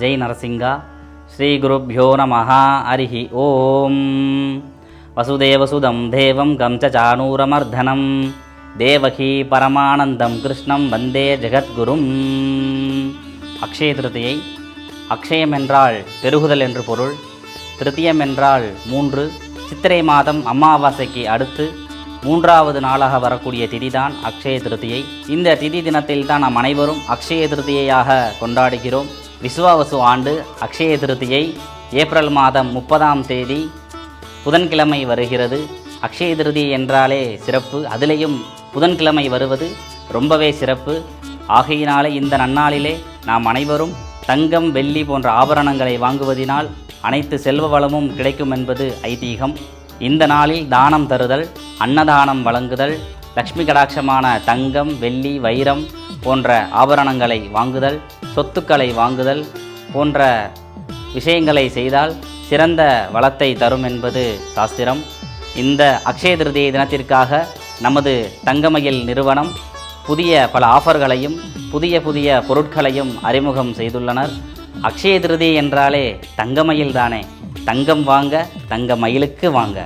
ஜெய் நரசிங்கா. ஸ்ரீ குருப்யோ நம ஹரிஹி ஓம். வசுதேவசுதம் தேவம் கம் தேவகி பரமானந்தம் கிருஷ்ணம் வந்தே ஜெகத்குரும். அக்ஷய திருதியை அக்ஷயம் என்றால் பெருகுதல் என்று பொருள். திருத்தியம் என்றால் மூன்று. சித்திரை மாதம் அமாவாசைக்கு அடுத்து மூன்றாவது நாளாக வரக்கூடிய திதிதான் அக்ஷய திருதியை இந்த திதி தினத்தில் தான் நாம் அனைவரும் அக்ஷய திருதியையாக கொண்டாடுகிறோம். விசுவாவசு ஆண்டு அக்ஷய திருதியை ஏப்ரல் மாதம் முப்பதாம் தேதி புதன்கிழமை வருகிறது. அக்ஷய திருதி என்றாலே சிறப்பு. அதிலேயும் புதன்கிழமை வருவது ரொம்பவே சிறப்பு. ஆகையினாலே இந்த நன்னாளிலே நாம் அனைவரும் தங்கம் வெள்ளி போன்ற ஆபரணங்களை வாங்குவதினால் அனைத்து செல்வ வளமும் கிடைக்கும் என்பது ஐதீகம். இந்த நாளில் தானம் தருதல் அன்னதானம் வழங்குதல் லக்ஷ்மி கடாட்சமான தங்கம் வெள்ளி வைரம் போன்ற ஆபரணங்களை வாங்குதல் சொத்துக்களை வாங்குதல் போன்ற விஷயங்களை செய்தால் சிறந்த வளத்தை தரும் என்பது சாஸ்திரம். இந்த அக்ஷய திருதியை தினத்திற்காக நமது தங்கமயில் நிறுவனம் புதிய பல ஆஃபர்களையும் புதிய புதிய பொருட்களையும் அறிமுகம் செய்துள்ளனர். அக்ஷய திருதி என்றாலே தங்கமயில் தானே தங்கம் வாங்க தங்க மயிலுக்கு வாங்க.